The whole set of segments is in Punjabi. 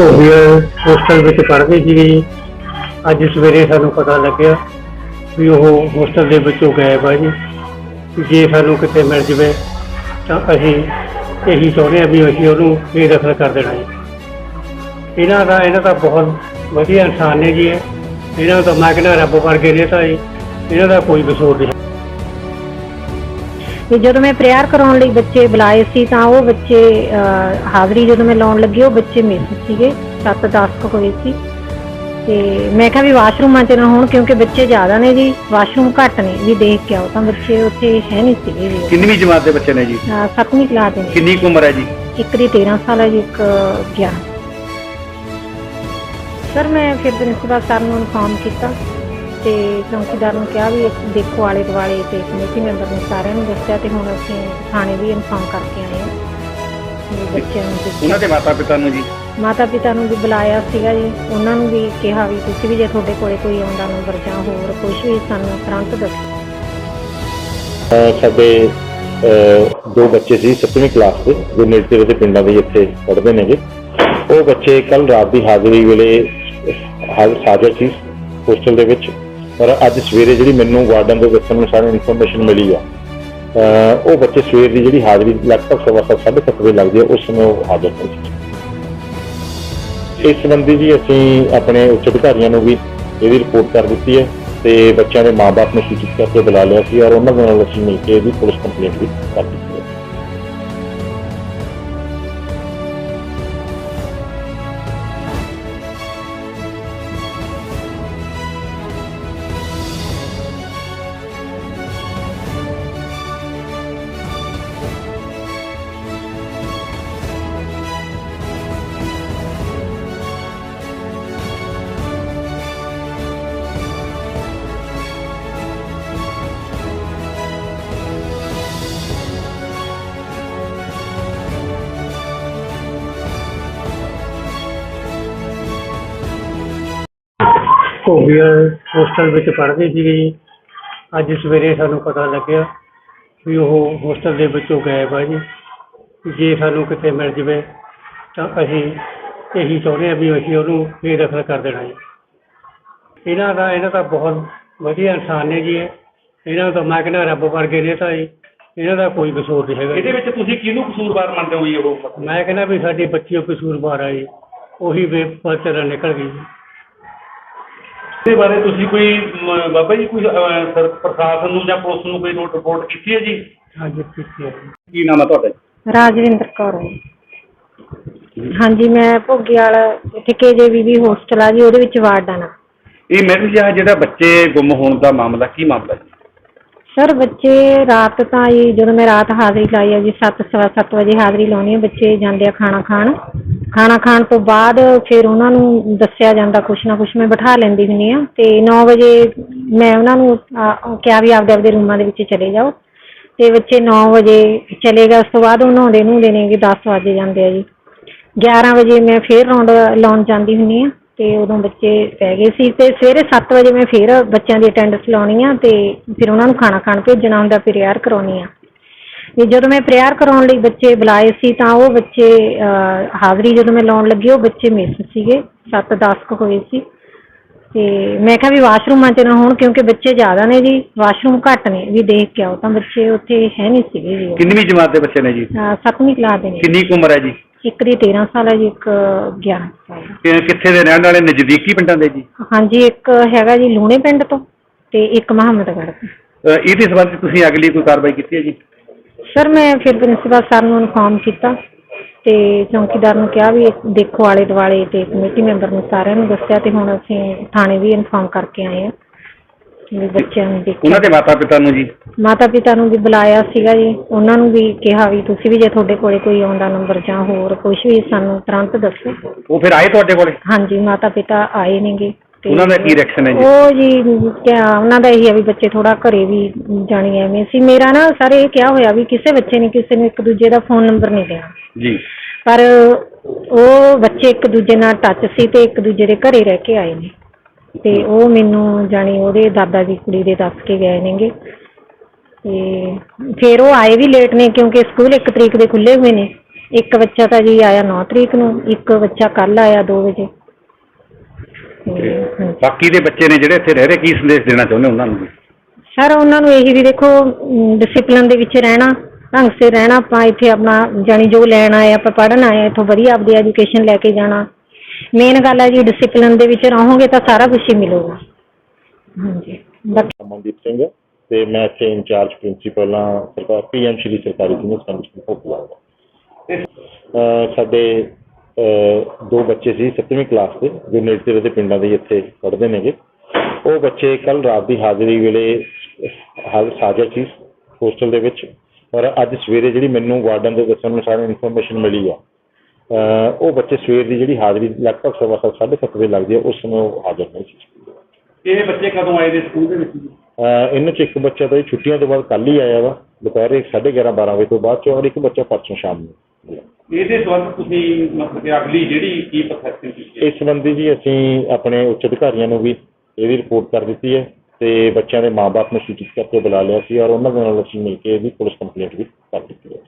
ਘੋਬੀਆ ਹੋਸਟਲ ਵਿੱਚ ਪੜ੍ਹਦੀ ਸੀ ਜੀ। ਅੱਜ ਸਵੇਰੇ ਸਾਨੂੰ ਪਤਾ ਲੱਗਿਆ ਵੀ ਉਹ ਹੋਸਟਲ ਦੇ ਵਿੱਚੋਂ ਗਾਇਬ ਆ ਜੀ। ਜੇ ਸਾਨੂੰ ਕਿਤੇ ਮਿਲ ਜਵੇ ਤਾਂ ਅਸੀਂ ਇਹੀ ਚਾਹੁੰਦੇ ਆ ਵੀ ਅਸੀਂ ਉਹਨੂੰ ਬੇਦਖਲ ਕਰ ਦੇਣਾ ਜੀ। ਇਹਨਾਂ ਦਾ ਇਹਨਾਂ ਦਾ ਬਹੁਤ ਵਧੀਆ ਇਨਸਾਨ ਨੇ ਜੀ ਇਹ। ਇਹਨਾਂ ਦਾ ਮੈਂ ਕਹਿੰਦਾ ਰੱਬ ਵਰਗੇ ਨੇ ਤਾਂ ਇਹਨਾਂ ਦਾ ਕੋਈ ਕਸੂਰ ਨਹੀਂ। ਤੇ ਜਦੋਂ ਮੈਂ ਪ੍ਰੇਅਰ ਕਰਾਉਣ ਲਈ ਬੱਚੇ ਬੁਲਾਏ ਸੀ ਤਾਂ ਉਹ ਬੱਚੇ ਹਾਜ਼ਰੀ ਜਦੋਂ ਮੈਂ ਲਾਉਣ ਲੱਗੀ ਉਹ ਬੱਚੇ ਮਿਸ ਸੀਗੇ 7-10 ਕੁ ਹੋਏ ਸੀ। ਤੇ ਮੈਂ ਕਿਹਾ ਵੀ ਵਾਸ਼ਰੂਮਾਂ 'ਚ ਨਾ ਹੋਣ ਕਿਉਂਕਿ ਬੱਚੇ ਜ਼ਿਆਦਾ ਨੇ ਜੀ ਵਾਸ਼ਰੂਮ ਘੱਟ ਨੇ ਵੀ ਦੇਖ ਕੇ ਆਓ ਤਾਂ ਬੱਚੇ ਉੱਥੇ ਹੈ ਨਹੀਂ ਸੀਗੇ ਜੀ। ਕਿੰਨਵੀਂ ਜਮਾਤ ਦੇ ਬੱਚੇ ਨੇ ਜੀ? ਅਹ, ਸੱਤਵੀਂ ਕਲਾਸ ਦੇ ਨੇ। ਕਿੰਨੀ ਕੁ ਉਮਰ ਹੈ ਜੀ? ਇੱਕ ਦੀ 13 ਸਾਲ ਹੈ ਜੀ ਇੱਕ 11 ਸਰ ਮੈਂ ਫਿਰ ਪ੍ਰਿੰਸੀਪਲ ਸਰ ਨੂੰ ਇਨਫਾਰਮ ਕੀਤਾ। ਤੇ ਚੌਂਕੀਦਾਰ ਨੂੰ ਕਿਹਾ ਵੀ ਦੇਖੋ ਆਲੇ ਦੁਆਲੇ ਤੇ ਕਮੇਟੀ ਮੈਂਬਰ ਨੂੰ ਸਾਰਿਆਂ ਨੂੰ ਦੱਸਿਆ ਤੇ ਹੁਣ ਅਸੀਂ ਥਾਣੇ ਵੀ ਇਨਫਾਰਮ ਕਰਕੇ ਆਏ ਹਾਂ। ਵੀ ਬੱਚਿਆਂ ਨੂੰ ਦੇਖਿਆ। ਉਹਨਾਂ ਦੇ ਮਾਤਾ ਪਿਤਾ ਨੂੰ ਜੀ? ਮਾਤਾ ਪਿਤਾ ਨੂੰ ਵੀ ਬੁਲਾਇਆ ਸੀਗਾ ਜੀ। ਉਹਨਾਂ ਨੂੰ ਵੀ ਕਿਹਾ ਵੀ ਤੁਸੀਂ ਵੀ ਜੇ ਤੁਹਾਡੇ ਕੋਲੇ ਕੋਈ ਆਉਂਦਾ ਨੰਬਰ ਜਾਂ ਹੋਰ ਕੁਝ ਵੀ ਸਾਨੂੰ ਤੁਰੰਤ ਦੱਸੋ। ਅਹ ਸਾਡੇ ਅਹ ਦੋ ਬੱਚੇ ਸੀ 7ਵੀਂ ਕਲਾਸ ਦੇ ਜੋ ਨੇੜੇ ਦੇ ਪਿੰਡਾਂ ਦੇ ਇੱਥੇ ਪੜ੍ਹਦੇ ਨੇਗੇ। ਉਹ ਬੱਚੇ ਕੱਲ ਰਾਤ ਦੀ ਹਾਜ਼ਰੀ ਵੇਲੇ ਹਾਜ਼ਰ ਹਾਜ਼ਰ ਸੀ। ਹੋਸਟਲ ਦੇ ਵਿੱਚ ਪਰ ਅੱਜ ਸਵੇਰੇ ਜਿਹੜੀ ਮੈਨੂੰ ਵਾਰਡਨ ਦੇ ਵਿੱਚ ਦੱਸਣ ਸਾਰੀ ਇਨਫੋਰਮੇਸ਼ਨ ਮਿਲੀ ਆ ਉਹ ਬੱਚੇ ਸਵੇਰ ਦੀ ਜਿਹੜੀ ਹਾਜ਼ਰੀ ਲਗਭਗ ਸਵਾ ਸੱਤ, ਸਾਢੇ ਸੱਤ ਵਜੇ ਲੱਗਦੀ ਹੈ ਉਸ ਸਮੇਂ ਉਹ ਹਾਜ਼ਰ ਨਹੀਂ ਸੀ। ਇਸ ਸੰਬੰਧੀ ਜੀ ਅਸੀਂ ਆਪਣੇ ਉੱਚ ਅਧਿਕਾਰੀਆਂ ਨੂੰ ਵੀ ਇਹਦੀ ਰਿਪੋਰਟ ਕਰ ਦਿੱਤੀ ਹੈ ਤੇ ਬੱਚਿਆਂ ਦੇ ਮਾਪੇ ਨੂੰ ਸੂਚਿਤ ਕਰਕੇ ਬੁਲਾ ਲਿਆ ਸੀ ਔਰ ਉਹਨਾਂ ਦੇ ਨਾਲ ਅਸੀਂ ਮਿਲ ਕੇ ਇਹਦੀ ਪੁਲਿਸ ਕੰਪਲੇਂਟ ਵੀ ਕਰ ਦਿੱਤੀ। ਹੈ ਘੋਬੀਆ ਹੋਸਟਲ ਵਿੱਚ ਪੜ੍ਹਦੀ ਸੀ ਜੀ। ਅੱਜ ਸਵੇਰੇ ਸਾਨੂੰ ਪਤਾ ਲੱਗਿਆ ਵੀ ਉਹ ਹੋਸਟਲ ਦੇ ਵਿੱਚੋਂ ਗਾਇਬ ਆ ਜੀ। ਜੇ ਸਾਨੂੰ ਕਿਤੇ ਮਿਲ ਜਵੇ ਤਾਂ ਅਸੀਂ ਇਹੀ ਚਾਹੁੰਦੇ ਆ ਵੀ ਅਸੀਂ ਉਹਨੂੰ ਬੇਦਖਲ ਕਰ ਦੇਣਾ ਜੀ। ਇਹਨਾਂ ਦਾ ਇਹਨਾਂ ਦਾ ਬਹੁਤ ਵਧੀਆ ਇਨਸਾਨ ਨੇ ਜੀ ਇਹ। ਇਹਨਾਂ ਦਾ ਮੈਂ ਕਹਿੰਦਾ ਰੱਬ ਵਰਗੇ ਨੇ ਤਾਂ ਜੀ ਇਹਨਾਂ ਦਾ ਕੋਈ ਕਸੂਰ ਨਹੀਂ ਹੈਗਾ ਇਹਦੇ ਜੀ। ਵਿੱਚ ਤੁਸੀਂ ਕਿਹਨੂੰ ਕਸੂਰਵਾਰ ਮੰਨਦੇ ਹੋ ਜੀ ਉਹ? ਮੈਂ ਕਹਿੰਦਾ ਵੀ ਸਾਡੀ ਬੱਚੀ ਕਸੂਰਵਾਰ ਆ ਜੀ। ਉਹੀ ਬੇਪਰਚਰਾ ਨਿਕਲ ਗਈ ਜੀ। ਇਹਦੇ ਬਾਰੇ ਤੁਸੀਂ ਕੋਈ ਮ, ਬਾਬਾ ਜੀ ਕੋਈ ਅਹ, ਸਰ- ਪ੍ਰਸ਼ਾਸਨ ਨੂੰ ਜਾਂ ਪੁਲਿਸ ਨੂੰ ਕੋਈ ਨੋਟ ਰਿਪੋਰਟ ਕੀਤੀ ਹੈ ਜੀ? ਹਾਂਜੀ ਕੀਤੀ ਹੈ ਜੀ। ਕੀ ਨਾਮ ਹੈ ਤੁਹਾਡਾ ਜੀ? ਰਾਜਵਿੰਦਰ ਕੌਰ ਹਾਂਜੀ ਮੈਂ ਭੋਗੀਵਾਲ ਠਿਕੇ ਜੇ ਵੀ ਹੋਸਟਲ ਆ ਜੀ ਉਹਦੇ ਵਿੱਚ ਵਾਰਡਨ ਆ ਇਹ ਮੈਰਿਜ ਆ ਜਿਹੜਾ ਬੱਚੇ ਗੁੰਮ ਹੋਣ ਦਾ ਮਾਮਲਾ ਕੀ ਮਾਮਲਾ ਜੀ? ਸਰ ਬੱਚੇ ਰਾਤ ਤਾਂ ਜੀ ਜਦੋਂ ਮੈਂ ਰਾਤ ਹਾਜ਼ਰੀ ਲਾਈ ਆ ਜੀ 7 ਸਵਾ ਸੱਤ ਵਜੇ ਹਾਜ਼ਰੀ ਲਾਉਣੀ ਹੈ ਬੱਚੇ ਜਾਂਦੇ ਆ ਖਾਣਾ ਖਾਣ। ਖਾਣਾ ਖਾਣ ਤੋਂ ਬਾਅਦ ਫਿਰ ਉਹਨਾਂ ਨੂੰ ਦੱਸਿਆ ਜਾਂਦਾ ਕੁਛ ਨਾ ਕੁਛ ਮੈਂ ਬਿਠਾ ਲੈਂਦੀ ਹੁੰਦੀ ਆ ਤੇ 9 ਵਜੇ ਮੈਂ ਉਹਨਾਂ ਨੂੰ ਆ, ਕਿਹਾ ਵੀ ਆਪਦੇ ਆਪਦੇ ਰੂਮਾਂ ਦੇ ਵਿੱਚ ਚਲੇ ਜਾਓ। ਤੇ ਬੱਚੇ 9 ਵਜੇ ਚਲੇ ਗਏ ਉਸ ਤੋਂ ਬਾਅਦ ਉਹ ਨਹਾਉਂਦੇ ਨਹਾਉਂਦੇ ਨੇ ਕਿ 10 ਵਜੇ ਜਾਂਦੇ ਆ ਜੀ। 11 ਵਜੇ ਮੈਂ ਫੇਰ ਰਾਉਂਡ ਲਾਉਣ ਜਾਂਦੀ ਹੁੰਦੀ ਆ ਤੇ ਉਦੋਂ ਬੱਚੇ ਪੈ ਗਏ ਸੀ ਤੇ ਸਵੇਰੇ 7 ਵਜੇ ਮੈਂ ਫੇਰ ਬੱਚਿਆਂ ਦੀ ਅਟੈਂਡੈਂਸ ਲਾਉਣੀ ਆ ਤੇ ਫਿਰ ਉਹਨਾਂ ਨੂੰ ਖਾਣਾ ਖਾਣ ਭੇਜਣਾ ਹੁੰਦਾ ਫਿਰ ਯਾਰ ਕਰਾਉਣੀ ਆ। ਤੇ ਜਦੋਂ ਮੈਂ ਪ੍ਰੇਅਰ ਕਰਾਉਣ ਲਈ ਬੱਚੇ ਬੁਲਾਏ ਸੀ ਤਾਂ ਉਹ ਬੱਚੇ ਹਾਜ਼ਰੀ ਜਦੋਂ ਮੈਂ ਲਾਉਣ ਲੱਗੀ ਉਹ ਬੱਚੇ ਮਿਸ ਸੀਗੇ। 7-10 ਕੁ ਹੋਏ ਸੀ। ਤੇ ਮੈਂ ਕਿਹਾ ਵੀ ਵਾਸ਼ਰੂਮਾਂ 'ਚ ਨਾ ਹੋਣ ਕਿਉਂਕਿ ਬੱਚੇ ਜ਼ਿਆਦਾ ਨੇ ਜੀ ਵਾਸ਼ਰੂਮ ਘੱਟ ਨੇ। ਵੀ ਦੇਖ ਕੇ ਆਓ ਤਾਂ ਬੱਚੇ ਉੱਥੇ ਹੈ ਨਹੀਂ ਸੀਗੇ ਜੀ। ਕਿੰਨਵੀਂ ਜਮਾਤ ਦੇ ਬੱਚੇ ਨੇ ਜੀ? ਅਹ, ਸੱਤਵੀਂ ਕਲਾਸ ਦੇ ਨੇ। ਕਿੰਨੀ ਕੁ ਉਮਰ ਹੈ ਜੀ? ਇੱਕ ਦੀ 13 ਸਾਲ ਹੈ ਜੀ ਇੱਕ 11 ਸਾਲ ਕਿ- ਕਿੱਥੇ ਦੇ ਰਹਿਣ ਵਾਲੇ ਨਜ਼ਦੀਕੀ ਪਿੰਡਾਂ ਦੇ ਜੀ? ਹਾਂਜੀ ਇੱਕ ਹੈਗਾ ਜੀ ਲੂਣੇ ਪਿੰਡ ਤੋਂ ਤੇ ਇੱਕ ਮੁਹੰਮਦਗੜ੍ਹ ਤੋਂ। ਇਹਦੇ ਸੰਬੰਧ ਤੁਸੀਂ ਅਗਲੀ ਕੋਈ ਕਾਰਵਾਈ ਕੀਤੀ ਹੈ ਜੀ? ਸਰ ਮੈਂ ਫਿਰ ਪ੍ਰਿੰਸੀਪਲ ਸਰ ਨੂੰ ਇਨਫਾਰਮ ਕੀਤਾ ਤੇ ਚੌਂਕੀਦਾਰ ਨੂੰ ਕਿਹਾ ਵੀ ਦੇਖੋ ਆਲੇ ਦੁਆਲੇ ਤੇ ਕਮੇਟੀ ਮੈਂਬਰ ਨੂੰ ਸਾਰਿਆਂ ਨੂੰ ਦੱਸਿਆ ਤੇ ਹੁਣ ਅਸੀਂ ਥਾਣੇ ਵੀ ਇਨਫਾਰਮ ਕਰਕੇ ਆਏ ਹਾਂ ਵੀ ਬੱਚਿਆਂ ਨੂੰ ਦੇਖਿਆ ਉਹਨਾਂ ਦੇ ਮਾਤਾ ਪਿਤਾ ਨੂੰ ਜੀ? ਮਾਤਾ ਪਿਤਾ ਨੂੰ ਵੀ ਬੁਲਾਇਆ ਸੀਗਾ ਜੀ। ਉਹਨਾਂ ਨੂੰ ਵੀ ਕਿਹਾ ਵੀ ਤੁਸੀਂ ਵੀ ਜੇ ਤੁਹਾਡੇ ਕੋਲੇ ਕੋਈ ਆਉਂਦਾ ਨੰਬਰ ਜਾਂ ਹੋਰ ਕੁਝ ਵੀ ਸਾਨੂੰ ਤੁਰੰਤ ਦੱਸੋ। ਉਹ ਫਿਰ ਆਏ ਤੁਹਾਡੇ ਕੋਲੇ? ਹਾਂਜੀ ਮਾਤਾ ਪਿਤਾ ਆਏ ਨੇਗੇ। ਉਹਨਾਂ ਦਾ ਕੀ ਰਿਐਕਸ਼ਨ ਹੈ ਜੀ? ਉਹ ਜੀ ਕਿਆ ਉਹਨਾਂ ਦਾ ਇਹੀ ਆ ਵੀ ਬੱਚੇ ਥੋੜਾ ਘਰੇ ਵੀ ਜਾਣੀ ਐਵੇਂ ਸੀ। ਮੇਰਾ ਨਾ ਸਰ ਇਹ ਕਿਹਾ ਹੋਇਆ ਵੀ ਕਿਸੇ ਬੱਚੇ ਨੇ ਕਿਸੇ ਨੂੰ ਇੱਕ ਦੂਜੇ ਦਾ ਫੋਨ ਨੰਬਰ ਨਹੀਂ ਦੇਣਾ। ਜੀ। ਪਰ ਉਹ ਬੱਚੇ ਇੱਕ ਦੂਜੇ ਨਾਲ ਟੱਚ ਸੀ ਤੇ ਇੱਕ ਦੂਜੇ ਦੇ ਘਰੇ ਰਹਿ ਕੇ ਆਏ ਨੇ। ਤੇ ਉਹ ਮੈਨੂੰ ਜਾਣੀ ਉਹਦੇ ਦਾਦਾ ਦੀ ਕੁੜੀ ਦੇ ਦੱਸ ਕੇ ਗਏ ਨੇਗੇ। ਤੇ ਫਿਰ ਉਹ ਆਏ ਵੀ ਲੇਟ ਨੇ ਕਿਉਂਕਿ ਸਕੂਲ ਇੱਕ ਤਰੀਕ ਦੇ ਖੁੱਲੇ ਹੋਏ ਨੇ। ਇੱਕ ਬੱਚਾ ਤਾਂ ਜੀ ਆਇਆ 9 ਤਰੀਕ ਨੂੰ ਇੱਕ ਬੱਚਾ ਕੱਲ ਆਇਆ 2 ਵਜੇ। ਤੇ। ਬਾਕੀ ਦੇ ਬੱਚੇ ਨੇ ਜਿਹੜੇ ਇੱਥੇ ਰਹਿ ਰਹੇ ਕੀ ਸੰਦੇਸ਼ ਦੇਣਾ ਚਾਹੁੰਦੇ ਉਹਨਾਂ ਨੂੰ ਸਰ ਉਹਨਾਂ ਨੂੰ ਇਹੀ ਵੀ ਦੇਖੋ ਡਿਸਪਲਿਨ ਦੇ ਵਿੱਚ ਰਹਿਣਾ ਢੰਗ ਸਿਰ ਰਹਿਣਾ ਆਪਾਂ ਇੱਥੇ ਆਪਣਾ ਜਾਣੀ ਜੋ ਲੈਣ ਆਏ ਆਪਾਂ ਪੜ੍ਹਨ ਆਏ ਇੱਥੋਂ ਵਧੀਆ ਆਪਦੀ ਐਜੂਕੇਸ਼ਨ ਲੈ ਕੇ ਜਾਣਾ। ਮੇਨ ਗੱਲ ਹੈ ਜੀ ਡਿਸਪਲਿਨ ਦੇ ਵਿੱਚ ਰਹੋਗੇ ਤਾਂ ਸਾਰਾ ਕੁਝ ਹੀ ਮਿਲੂਗਾ। ਹਾਂਜੀ। ਬਾਕੀ ਅਮਨਦੀਪ ਸਿੰਘ ਤੇ ਮੈਂ ਇੱਥੇ ਇੰਚਾਰਜ ਪ੍ਰਿੰਸੀਪਲ ਹਾਂ। ਸਰਕਾਰ ਪੀਐਮ ਸ਼੍ਰੀ ਸਰਕਾਰੀ ਸੈਕੰਡਰੀ ਸਕੂਲ ਭੋਪਲਾ ਦਾ ਸਾਡੇ ਦੋ ਬੱਚੇ ਸੀ 7ਵੀਂ ਕਲਾਸ ਦੇ, ਜੋ ਨੇੜੇ ਦੇ ਪਿੰਡਾਂ ਦੇ ਇੱਥੇ ਪੜ੍ਹਦੇ ਨੇਗੇ। ਉਹ ਬੱਚੇ ਕੱਲ ਰਾਤ ਦੀ ਹਾਜ਼ਰੀ ਵੇਲੇ ਹਾਜ਼ਰ ਹਾਜ਼ਰ ਸੀ ਹੋਸਟਲ ਦੇ ਵਿੱਚ। ਪਰ ਅੱਜ ਸਵੇਰੇ ਜਿਹੜੀ ਮੈਨੂੰ ਵਾਰਡਨ ਦੇ ਦੱਸਣ ਅਨੁਸਾਰ ਇਨਫੋਰਮੇਸ਼ਨ ਮਿਲੀ ਆ। ਉਹ ਬੱਚੇ ਸਵੇਰ ਦੀ ਜਿਹੜੀ ਹਾਜ਼ਰੀ ਲਗਭਗ ਸਵਾ ਸੱਤ, ਸਾਢੇ ਸੱਤ ਵਜੇ ਲੱਗਦੀ ਹੈ ਉਸ ਸਮੇਂ ਉਹ ਹਾਜ਼ਰ ਨਹੀਂ ਸੀ। ਇਹ ਬੱਚੇ ਕਦੋਂ ਆਏ ਨੇ ਸਕੂਲ ਦੇ ਵਿੱਚ ਜੀ? ਅਹ ਇਹਨਾਂ ਚ ਇੱਕ ਬੱਚਾ ਤਾਂ ਛੁੱਟੀਆਂ ਤੋਂ ਬਾਅਦ ਕੱਲ ਹੀ ਆਇਆ ਵਾ। ਦੁਪਹਿਰੇ 11:30 12 ਵਜੇ ਤੋਂ ਬਾਅਦ ਚ ਔਰ ਇੱਕ ਬੱਚਾ ਪਰਸੋਂ ਸ਼ਾਮ ਨੂੰ। ਇਹਦੇ ਸੰਬੰਧ ਤੁਸੀਂ ਮਤਲਬ ਕਿ ਅਗਲੀ ਜਿਹੜੀ ਕੀ ਪ੍ਰੋਸੈਸਿੰਗ ਕੀਤੀ ਹੈ ਇਸ ਸੰਬੰਧੀ ਜੀ ਅਸੀਂ ਆਪਣੇ ਉੱਚ ਅਧਿਕਾਰੀਆਂ ਨੂੰ ਵੀ ਇਹਦੀ ਰਿਪੋਰਟ ਕਰ ਦਿੱਤੀ ਹੈ ਤੇ ਬੱਚਿਆਂ ਦੇ ਮਾਪੇ ਨੂੰ ਸੂਚਿਤ ਕਰਕੇ ਬੁਲਾ ਲਿਆ ਸੀ ਔਰ ਉਹਨਾਂ ਦੇ ਨਾਲ ਅਸੀਂ ਮਿਲ ਕੇ ਇਹਦੀ ਪੁਲਿਸ ਕੰਪਲੇਂਟ ਵੀ ਕਰ ਦਿੱਤੀ ਹੈ।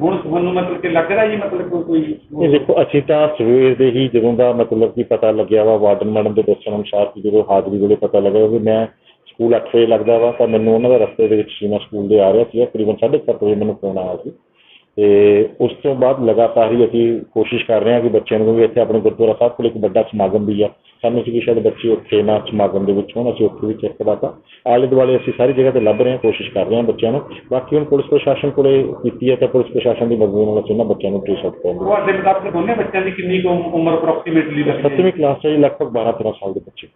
ਹੁਣ ਤੁਹਾਨੂੰ ਮਤਲਬ ਕਿ ਲੱਗ ਰਿਹਾ ਜੀ ਮਤਲਬ ਕਿ ਕੋਈ ਇਹ ਦੇਖੋ, ਅਸੀਂ ਤਾਂ ਸਵੇਰ ਦੇ ਹੀ ਜਦੋਂ ਦਾ ਮਤਲਬ ਕਿ ਪਤਾ ਲੱਗਿਆ ਵਾ ਵਾਰਡਨ ਮੈਡਮ ਦੇ ਦੱਸਣ ਅਨੁਸਾਰ ਕਿ ਜਦੋਂ ਹਾਜ਼ਰੀ ਵੇਲੇ ਪਤਾ ਲੱਗਿਆ ਵੀ ਮੈਂ ਸਕੂਲ 8 ਵਜੇ ਲੱਗਦਾ ਵਾ ਤਾਂ ਮੈਨੂੰ ਉਹਨਾਂ ਦਾ ਰਸਤੇ ਦੇ ਵਿੱਚ ਸੀਮਾ ਸਕੂਲ ਦੇ ਆ ਰਿਹਾ ਸੀ ਤਕਰੀਬਨ 7:30 ਵਜੇ ਮੈਨੂੰ ਫੋਨ ਆਇਆ ਸੀ। ਤੇ ਉਸ ਤੋਂ ਬਾਅਦ ਲਗਾਤਾਰ ਹੀ ਅਸੀਂ ਕੋਸ਼ਿਸ਼ ਕਰ ਰਹੇ ਹਾਂ ਕਿ ਬੱਚਿਆਂ ਨੂੰ ਕਿਉਂਕਿ ਇੱਥੇ ਆਪਣੇ ਗੁਰਦੁਆਰਾ ਸਾਹਿਬ ਕੋਲ ਇੱਕ ਵੱਡਾ ਸਮਾਗਮ ਵੀ ਆ। ਸਾਨੂੰ ਸੀ ਕਿ ਸ਼ਾਇਦ ਬੱਚੇ ਉੱਥੇ ਨਾ ਸਮਾਗਮ ਦੇ ਵਿੱਚ ਹੋਣ ਅਸੀਂ ਉੱਥੇ ਵੀ ਚੈੱਕ ਕਰਾਤਾ। ਆਲੇ ਦੁਆਲੇ ਅਸੀਂ ਸਾਰੀ ਜਗ੍ਹਾ ਤੇ ਲੱਭ ਰਹੇ ਹਾਂ ਕੋਸ਼ਿਸ਼ ਕਰ ਰਹੇ ਹਾਂ ਬੱਚਿਆਂ ਨੂੰ। ਬਾਕੀ ਹੁਣ ਪੁਲਿਸ ਪ੍ਰਸ਼ਾਸਨ ਕੋਲੇ ਕੀਤੀ ਹੈ ਤਾਂ ਪੁਲਿਸ ਪ੍ਰਸ਼ਾਸਨ ਦੀ ਮਦਦ ਨਾਲ ਅਸੀਂ ਉਹਨਾਂ ਬੱਚਿਆਂ ਨੂੰ ਟ੍ਰੇਸ ਆਊਟ ਕਰਾਂਗੇ। ਤੁਹਾਡੇ ਮੁਤਾਬਕ ਦੋਨੇ ਬੱਚਿਆਂ ਦੀ ਕਿੰਨੀ ਉਮਰ ਅਪਰੋਕਸੀਮੇਟਲੀ ਲੱਗਦੀ ਹੈ ਸੱਤਵੀਂ ਕਲਾਸ 'ਚ ਜੀ ਲਗਭਗ 12 13 ਸਾਲ ਦੇ ਬੱਚੇ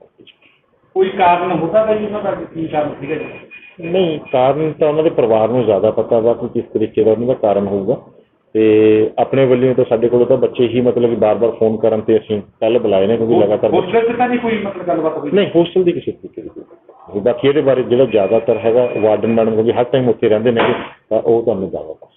ਕੋਈ ਕਾਰਨ ਹੁੰਦਾ ਤਾਂ ਜੀ ਉਹਨਾਂ ਦਾ ਕੀ ਕਾਰਨ ਸੀਗਾ ਜੀ? ਨਹੀਂ ਕਾਰਨ ਤਾਂ ਉਹਨਾਂ ਦੇ ਪਰਿਵਾਰ ਨੂੰ ਜ਼ਿਆਦਾ ਪਤਾ ਵਾ ਕਿ ਕਿਸ ਤਰੀਕੇ ਦਾ ਉਹਨਾਂ ਦਾ ਕਾਰਨ ਹੋਊਗਾ ਤੇ ਆਪਣੇ ਵੱਲੋਂ ਤਾਂ ਸਾਡੇ ਕੋਲ ਤਾਂ ਬੱਚੇ ਹੀ ਮਤਲਬ ਕਿ ਬਾਰ-ਬਾਰ ਫੋਨ ਕਰਨ ਤੇ ਅਸੀਂ ਕੱਲ ਬੁਲਾਏ ਨੇ ਕਿਉਂਕਿ ਲਗਾਤਾਰ ਬੱਚੇ- ਹੋਸਟਲ 'ਚ ਤਾਂ ਨਹੀਂ ਕੋਈ ਮਤਲਬ ਗੱਲਬਾਤ ਹੋਈ ਨਹੀਂ ਹੋਸਟਲ ਦੀ ਕਿਸੇ ਤਰੀਕੇ ਦੀ ਕੋਈ ਗੱਲ ਨਹੀਂ। ਬਾਕੀ ਇਹਦੇ ਬਾਰੇ ਜਿਹੜਾ ਜ਼ਿਆਦਾਤਰ ਹੈਗਾ ਵਾਰਡਨ ਮੈਡਮ ਕਿਉਂਕਿ ਹਰ ਟਾਈਮ ਉੱਥੇ ਰਹਿੰਦੇ ਨੇ ਤਾਂ ਉਹ ਤੁਹਾਨੂੰ ਜ਼ਿਆਦਾ ਦੱਸ